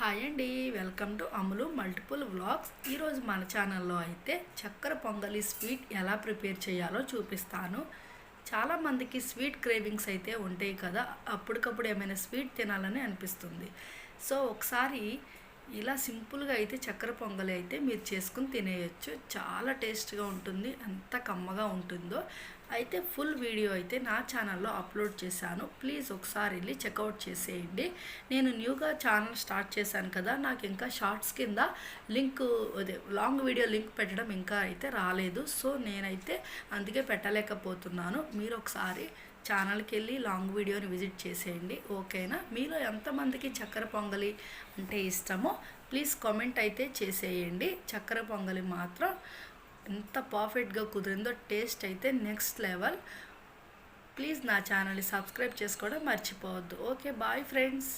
Hi అండి welcome to Amalu multiple vlogs. ఈరోజు మన ఛానల్లో అయితే చక్కెర పొంగలి స్వీట్ ఎలా ప్రిపేర్ చేయాలో చూపిస్తాను. చాలామందికి స్వీట్ క్రేవింగ్స్ అయితే ఉంటాయి కదా అప్పటికప్పుడు ఏమైనా స్వీట్ తినాలని అనిపిస్తుంది. సో ఒకసారి ఇలా సింపుల్గా అయితే చక్కెర పొంగలి అయితే మీరు చేసుకుని తినేయచ్చు. చాలా టేస్ట్గా ఉంటుంది ఎంత కమ్మగా ఉంటుందో. అయితే ఫుల్ వీడియో అయితే నా ఛానల్లో అప్లోడ్ చేశాను. ప్లీజ్ ఒకసారి వెళ్ళి చెక్అవుట్ చేసేయండి. నేను న్యూగా ఛానల్ స్టార్ట్ చేశాను కదా నాకు ఇంకా షార్ట్స్ కింద లింక్ అదే లాంగ్ వీడియో లింక్ పెట్టడం ఇంకా అయితే రాలేదు. సో నేనైతే అందుకే పెట్టలేకపోతున్నాను. మీరు ఒకసారి ఛానల్కి వెళ్ళి లాంగ్ వీడియోని విజిట్ చేసేయండి. ఓకేనా? మీలో ఎంతమందికి చక్కెర పొంగలి అంటే ఇష్టమో ప్లీజ్ కామెంట్ అయితే చేసేయండి. చక్కెర పొంగలి మాత్రం ఎంత పర్ఫెక్ట్గా కుదిరిందో టేస్ట్ అయితే నెక్స్ట్ లెవెల్. ప్లీజ్ నా ఛానల్ని సబ్స్క్రైబ్ చేసుకోవడం మర్చిపోవద్దు. Okay bye friends.